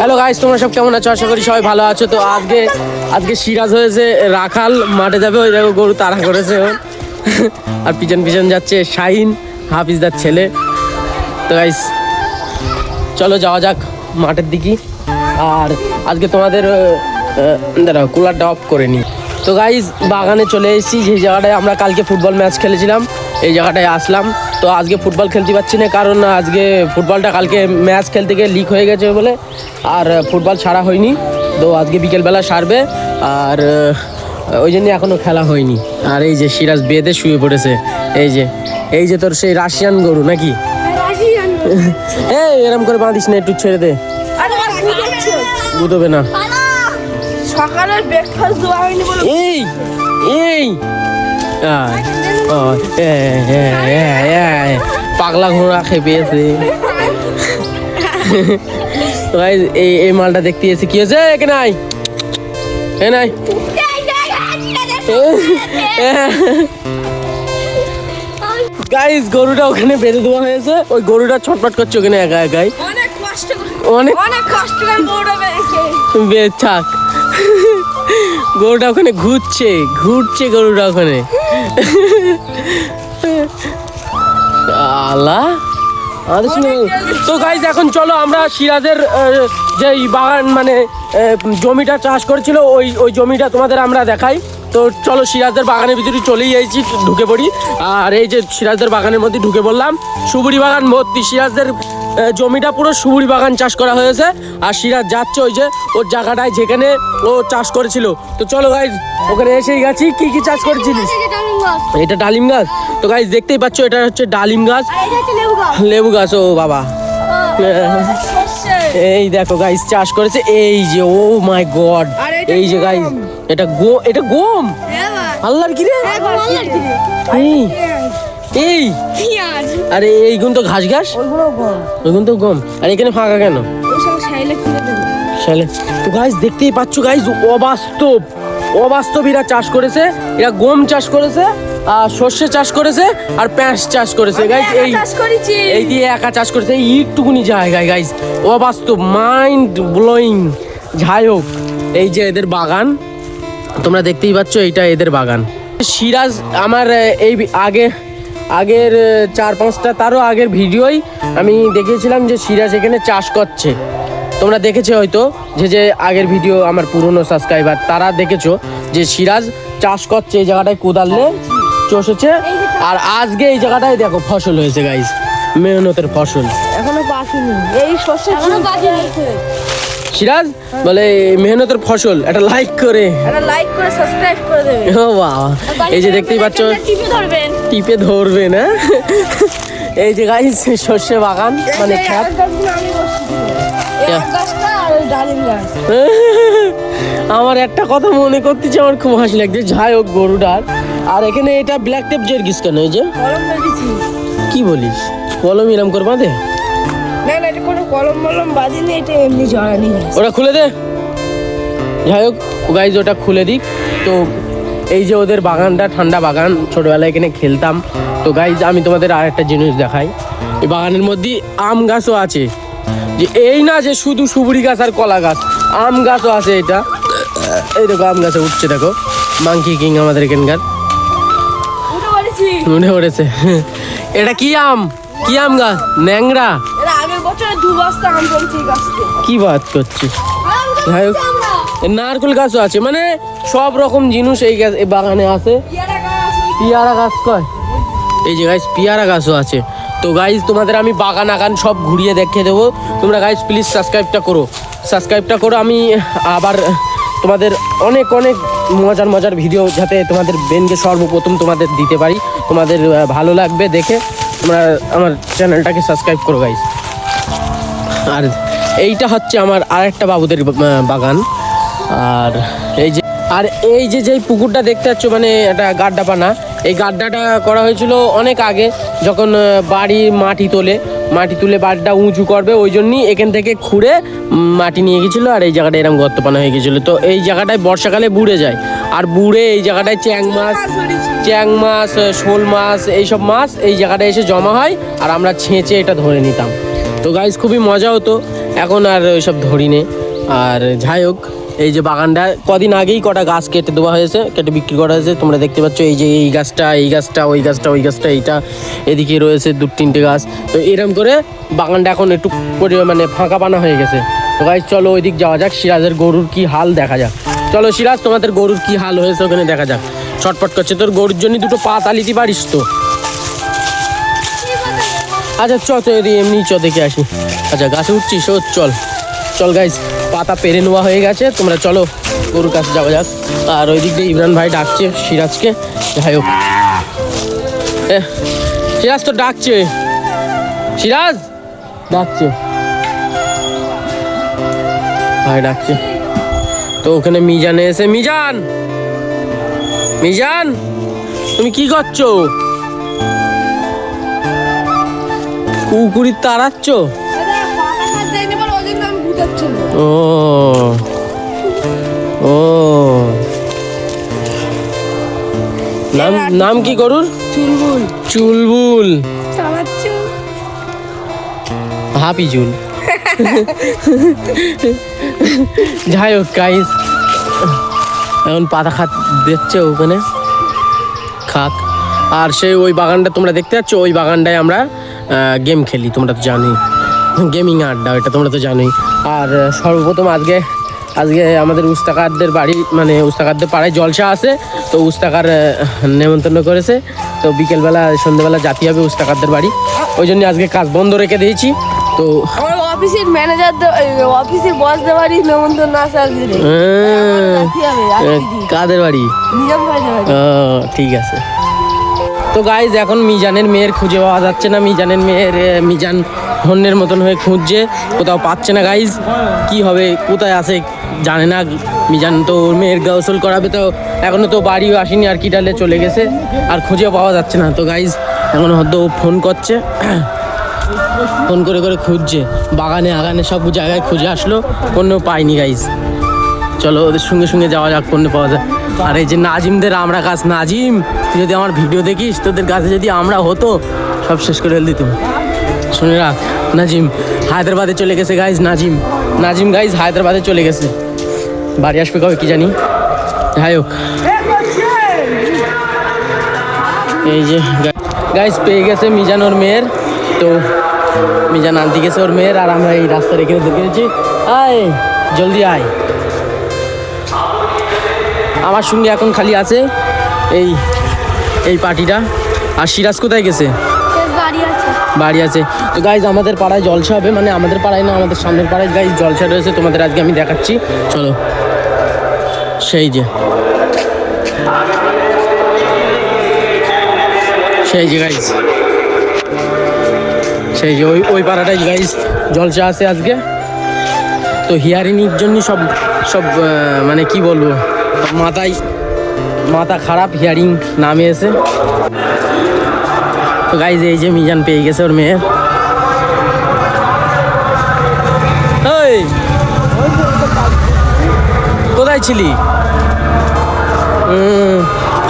Hello guys তোমরা সব কেমন আছো? আশা করি সবাই ভালো আছো। তো আজকে আজকে সিরাজ হয়েছে, রাখাল মাঠে যাবে। ওই দেখো গরু তাড়া করেছে। আর পিছন পিছন যাচ্ছে শাহিন, হাফিজদার ছেলে। তো গাইস চলো যাওয়া যাক মাঠের দিকে। আর আজকে তোমাদের দাঁড়াও কুলারটা অফ করে নি তো গাইজ বাগানে চলে এসেছি। যে জায়গাটায় আমরা কালকে ফুটবল ম্যাচ খেলেছিলাম এই জায়গাটায় আসলাম। তো আজকে ফুটবল খেলতে পারছি না কারণ আজকে ফুটবলটা কালকে ম্যাচ খেলতে গিয়ে লিক হয়ে গেছে বলে আর ফুটবল ছাড়া হয়নি। তো আজকে বিকেলবেলা সারবে আর ওই জন্য এখনও খেলা হয়নি। আর এই যে সিরাজ বেঁধে শুয়ে পড়েছে এই যে এই যে তোর সেই রাশিয়ান গরু নাকি? এই এরম করে বাঁধিস না একটু ছেড়ে দে। বুঝবে না। সকালের ব্রেকফাস্ট দেওয়া হয়নি বলে এই এই পাগলা ঘোড়া খেপেছে তো এই এই মালটা দেখতে এসে কি হয়েছে? আয় এ নাই? গাইস গরুটা ওখানে বেঁধে দেওয়া হয়েছে। ওই গরুটা ছটফট করছে ওখানে একা একাই। অনেক কষ্ট অনেক কষ্ট থাক। গরুটা ওখানে ঘুরছে ঘুরছে গরুটা ওখানে। আলা আমাদের সঙ্গে- তো গাইজ এখন চলো আমরা সিরাজের যে বাগান মানে জমিটা চাষ করেছিল ওই ওই জমিটা তোমাদের আমরা দেখাই। তো চলো সিরাজদের বাগানের ভিতরে চলেই যাইছি ঢুকে পড়ি। আর এই যে সিরাজদের বাগানের মধ্যে ঢুকে পড়লাম। সুবুরি বাগান ভর্তি সিরাজদের জমিটা পুরো সুবুরি বাগান চাষ করা হয়েছে। আর সিরাজ যাচ্ছে ওই যে ওর জায়গাটায় যেখানে ও চাষ করেছিল। তো চলো গাইজ ওখানে এসেই গেছি। কি কি চাষ করেছিলিস? এটা ডালিম গাছ? তো গাইজ দেখতেই পাচ্ছ এটা হচ্ছে ডালিম গাছ। লেবু গাছ। ও বাবা। এই দেখো গাইস চাষ করেছে। এই যে ও মাই গড এই যে গাইস এটা গো এটা গম? আল্লাহর কি রে? এই! পেঁয়াজ আরে এইগুন তো ঘাস ঘাস? ওইগুলো গম। ওইগুন তো গম। আর এখানে ফাঁকা কেন? ওই খুলে দেবে। শালে তো গাইস দেখতেই পাচ্ছ গাইস অবাস্তব। অবাস্তব এরা চাষ করেছে। এরা গম চাষ করেছে আর সর্ষে চাষ করেছে আর প্যাঁচ চাষ করেছে। গাইস এই এই দিয়ে একা চাষ করেছে এই একটুকুনি জায়গায় গাইস অবাস্তব মাইন্ড ব্লোয়িং যাই হোক এই যে এদের বাগান তোমরা দেখতেই পাচ্ছ এইটা এদের বাগান। সিরাজ আমার এই আগে আগের চার পাঁচটা তারও আগের ভিডিওই আমি দেখেছিলাম যে সিরাজ এখানে চাষ করছে। তোমরা দেখেছ হয়তো যে যে আগের ভিডিও আমার পুরনো সাবস্ক্রাইবার তারা দেখেছ যে সিরাজ চাষ করছে এই জায়গাটায় কোদালে চষেছে। আর আজকে এই জায়গাটায় দেখো ফসল হয়েছে গাইস মেহনতের ফসল। এখনও পাখিনি এই শস্য এখনও সিরাজ বলে মেহনতের ফসল একটা লাইক করে। একটা লাইক করে সাবস্ক্রাইব করে দেবে। ও বাবা। এই যে দেখতেই পাচ্ছ টিপে ধরবেন। টিপে ধরবে না এই যে গাইস শস্য বাগান মানে খ্যাত আমার একটা কথা মনে করতেছে আমার খুব হাসি লাগছে। যাই হোক গরুটার আর এখানে এটা ব্ল্যাক টেপ জেরগিস কেন এই যে? কি বলিস? কলম ইরাম করে বাঁধে? না না এটা কোনো কলম মলম বাঁধিনি এটা এমনি জড়ানি ওটা খুলে দে। যাই হোক গাইজ ওটা খুলে দিক। তো এই যে ওদের বাগানটা ঠান্ডা বাগান ছোটবেলায় এখানে খেলতাম। তো গাইজ আমি তোমাদের আর একটা জিনিস দেখাই। এই বাগানের মধ্যে আম গাছও আছে। যে এই না যে শুধু সুবুরি গাছ আর কলা গাছ আম গাছও আছে এটা। এই দেখো আম গাছে উঠছে দেখো। মাংকি কিং আমাদের এখানকার। উঠে পড়েছি। মনে এটা কি আম? কি আম গাছ? ন্যাংরা। বছরে দু বস্তা আম পড়েছি গাছ কি বাদ করছিস? যাই হোক নারকেল গাছও আছে মানে সব রকম জিনিস এই গাছ এই বাগানে আছে। পেয়ারা গাছ গাছ কয়? এই যে গাইস পিয়ারা গাছও আছে। তো গাইজ তোমাদের আমি বাগান আগান সব ঘুরিয়ে দেখিয়ে দেবো। তোমরা গাইজ প্লিজ সাবস্ক্রাইবটা করো। সাবস্ক্রাইবটা করো আমি আবার তোমাদের অনেক অনেক মজার মজার ভিডিও যাতে তোমাদের বেনকে সর্বপ্রথম তোমাদের দিতে পারি। তোমাদের ভালো লাগবে দেখে। তোমরা আমার চ্যানেলটাকে সাবস্ক্রাইব করো গাইজ আর এইটা হচ্ছে আমার আরেকটা বাবুদের বাগান। আর এই যে, আর এই যে যেই পুকুরটা দেখতে পাচ্ছ মানে একটা গাড্ডা পানা এই গাড্ডাটা করা হয়েছিল অনেক আগে, যখন বাড়ি মাটি তোলে, মাটি তুলে বাড়িটা উঁচু করবে, ওই জন্যই এখান থেকে খুঁড়ে মাটি নিয়ে গেছিল, আর এই জায়গাটা এরকম গর্ত পানা হয়ে গেছিল। তো এই জায়গাটায় বর্ষাকালে বুড়ে যায়, আর বুড়ে এই জায়গাটায় চ্যাং মাছ চ্যাং মাছ, শোল মাছ, এইসব মাছ এই জায়গাটায় এসে জমা হয়, আর আমরা ছেঁচে এটা ধরে নিতাম। তো গাইজ খুবই মজা হতো। এখন আর ওইসব ধরি নে। আর যাই হোক, এই যে বাগানটা, কদিন আগেই কটা গাছ কেটে দেওয়া হয়েছে, কেটে বিক্রি করা হয়েছে। তোমরা দেখতে পাচ্ছ, এই যে এই গাছটা এই গাছটা, ওই গাছটা ওই গাছটা, এইটা। এদিকে রয়েছে দু তিনটে গাছ। তো এরকম করে বাগানটা এখন একটু মানে ফাঁকা পানা হয়ে গেছে। তো গাইজ চলো ওই দিক যাওয়া যাক, সিরাজের গরুর কি হাল দেখা যাক। চলো সিরাজ, তোমাদের গরুর কি হাল হয়েছে ওখানে দেখা যাক। ছটপট করছে, তোর গরুর জন্য দুটো পা তালিতে পারিস তো। আচ্ছা চ, তো এমনি চ, দেখে আসি। আচ্ছা গাছে উঠছিস? ও, চল। চল গাইস পাতা পেরে নেওয়া হয়ে গেছে। তোমরা চলো, গরুর কাছে যাওয়া যাক। আর ওই দিক দিয়ে ইমরান ভাই ডাকছে, সিরাজকে। যাই হোক। সিরাজ তো ডাকছে। সিরাজ? ডাকছে। ভাই ডাকছে। তো ওখানে মিজানে এসে, মিজান! মিজান! তুমি কি করছ? কুকুরি তাড়াচ্ছ? ও ও। নাম নাম কি গরুর? চুলবুল। চুলবুল। হাপি চুল। যাই হোক গাইস এখন পাতা খাত দিচ্ছে ওখানে। খাক। আর সেই ওই বাগানটা তোমরা দেখতে পাচ্ছ? ওই বাগানটায় আমরা গেম খেলি তোমরা তো জানোই। গেমিং আড্ডা ওটা তোমরা তো জানোই। আর সর্বপ্রথম আজকে আজকে আমাদের উস্তাকারদের বাড়ি মানে উস্তাকারদের পাড়ায় জলসা আছে তো উস্তাকার নেমন্তন্ন করেছে। তো বিকেলবেলা সন্ধ্যেবেলা জাতি হবে উস্তাকারদের বাড়ি। ওই জন্য আজকে কাজ বন্ধ রেখে দিয়েছি। তো আমার অফিসের ম্যানেজার অফিসের বস দেওয়ারই নেমন্তন্ন আছে দি। কাদের বাড়ি? ঠিক আছে। তো গাইজ এখন মিজানের মেয়ের খুঁজে পাওয়া যাচ্ছে না। মিজানের মেয়ের মিজান হন্যের মতন হয়ে খুঁজছে। কোথাও পাচ্ছে না গাইজ কি হবে, কোথায় আছে জানে না। মিজান তো ওর মেয়ের গোসল করাবে তো। এখনও তো বাড়িও আসেনি আর কি ডালে চলে গেছে। আর খুঁজে পাওয়া যাচ্ছে না। তো গাইজ এখন হয়তো ফোন করছে। ফোন করে করে খুঁজছে। বাগানে, আগানে সব জায়গায় খুঁজে আসলো। কোনো পাইনি গাইজ চলো ওদের সঙ্গে সঙ্গে যাওয়া যাক কোনে পাওয়া যায় আর এই যে নাজিমদের আমরা গাছ, নাজিম, তুই যদি আমার ভিডিও দেখিস, তোদের কাছে যদি আমরা হতো, সব শেষ করে দিত শুনে রাখ, নাজিম, হায়দ্রাবাদে চলে গেছে গাইজ নাজিম। নাজিম গাইজ হায়দ্রাবাদে চলে গেছে। বাড়ি আসবে কবে কি জানি। যাই হোক। এই যে গাইজ পেয়ে গেছে মিজান ওর মেয়ের। তো, মিজান আনতে গেছে ওর মেয়ের, আর আমরা এই রাস্তা রেখে দেখেছি আয়, জলদি আয়। আমার সঙ্গে এখন খালি আছে এই এই পার্টিটা। আর সিরাজ কোথায় গেছে? বাড়ি আছে। তো গাইজ আমাদের পাড়ায় জলসা হবে মানে আমাদের পাড়ায় না আমাদের সামনের পাড়ায় গাইজ জলসা রয়েছে। তোমাদের আজকে আমি দেখাচ্ছি। চলো। সেই যে। সেই যে গাইজ সেই যে ওই ওই পাড়াটায় গাইজ জলসা আছে আজকে। তো হিয়ারিংয়ের জন্য সব সব মানে কি বলব? মাথায়, মাথা খারাপ হিয়ারিং নামে এসে। তো গাইজ এই যে মিজান পেয়ে গেছে ওর মেয়ে। কোথায় ছিলি?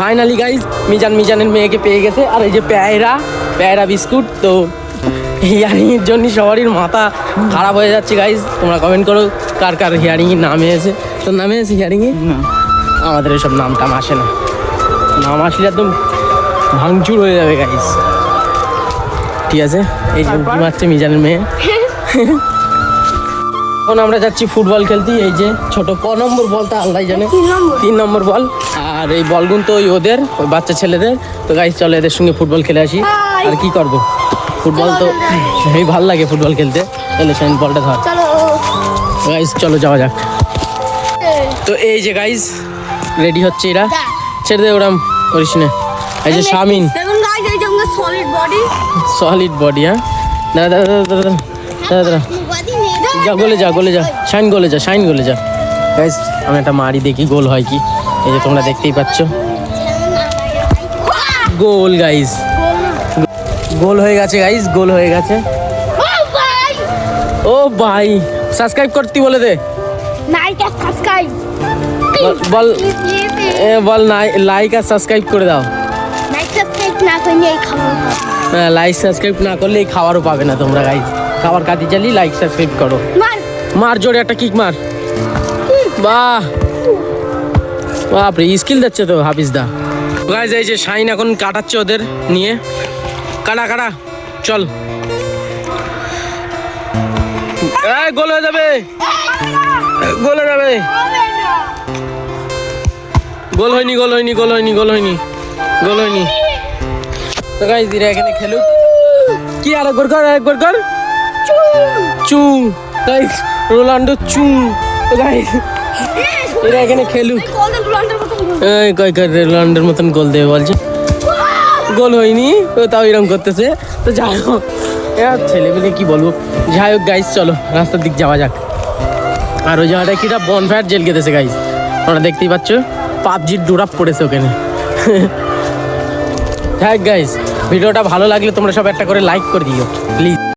ফাইনালি গাইজ মিজান মিজানের মেয়েকে পেয়ে গেছে। আর এই যে প্যায়রা প্যায়রা বিস্কুট, তো হিয়ারিংয়ের জন্য সবারই মাথা খারাপ হয়ে যাচ্ছে গাইজ তোমরা কমেন্ট করো, কার কার হিয়ারিংয়ের নামে এসে। তোর নামে এসে হিয়ারিংয়ে আমাদের এসব নাম টাম আসে না। নাম আসলে একদম ভাঙচুর হয়ে যাবে গাইজ ঠিক আছে? এই যে উঁকি মারছে মিজানের মেয়ে। এখন আমরা যাচ্ছি ফুটবল খেলতে এই যে ছোট ক নম্বর বলটা আল্লাহ জানে। তিন নম্বর। বল। আর এই বলগুন তো ওই ওদের ওই বাচ্চা ছেলেদের। তো গাইজ চলো এদের সঙ্গে ফুটবল খেলে আসি। আর কি করব? ফুটবল তো এই ভালো লাগে ফুটবল খেলতে। এলে সেন বলটা ধর। গাইজ চলো যাওয়া যাক। তো এই যে গাইজ রেডি হচ্ছে এরা। ছেড়ে দে ওরম করিস না। এই যে শামিন। সলিড বডি হ্যাঁ? দাদা দাদা দাদা দাদা দাদা দাদা যা গোলে যা গোলে যা। শাইন গোলে যা শাইন গোলে যা। গাইজ আমি একটা মারি দেখি গোল হয় কি? এই যে তোমরা দেখতেই পাচ্ছ। গোল গাইজ গোল হয়ে গেছে গাইজ গোল হয়ে গেছে। ও ভাই সাবস্ক্রাইব করতে বলে দে। নাইটা সাবস্ক্রাইব বল- বল লাইক আর সাবস্ক্রাইব করে দাও। খাব। লাইক সাবস্ক্রাইব না করলে এই খাবারও পাবে না তোমরা গাইজ খাবার কাটি চালি লাইক সাবস্ক্রাইব করো। মার। জোরে একটা কিক মার। বাহ। বাপরে স্কিল দিচ্ছে তো হাফিজ দা। গাইজ এই যে শাইন এখন কাটাচ্ছে ওদের নিয়ে। কাটা কাটা। চল। গোল হয়ে যাবে। গোল হয়ে যাবে। গোল হয়নি গোল হয়নি গোল হয়নি গোল হয়নি গোল হয়নি। তো গাইজ এরা এখানে খেলুক। কি আরেকবার কর আরেকবার কর। চু। গাইজ রোনাল্ডো চু। তো গাইজ এরা এখানে খেলুক। এই কয় কয় রোনাল্ডোর মতন গোল দেবে, বলছে। গোল হয়নি, ও তাও এরকম করতেছে। তো যাই হোক এবার ছেলেমেলে কি বলব। যাই হোক গাইজ চলো, রাস্তার দিক যাওয়া যাক। আর ওই জায়গাটায় কিটা বনফায়ার জেল গেতেছে গাইজ ওরা দেখতেই পাচ্ছ। পাবজির ডোরাপ পড়েছে ওখানে। হ্যাঁ গাইজ ভিডিওটা ভালো লাগলে তোমরা সব একটা করে লাইক করে দিও প্লিজ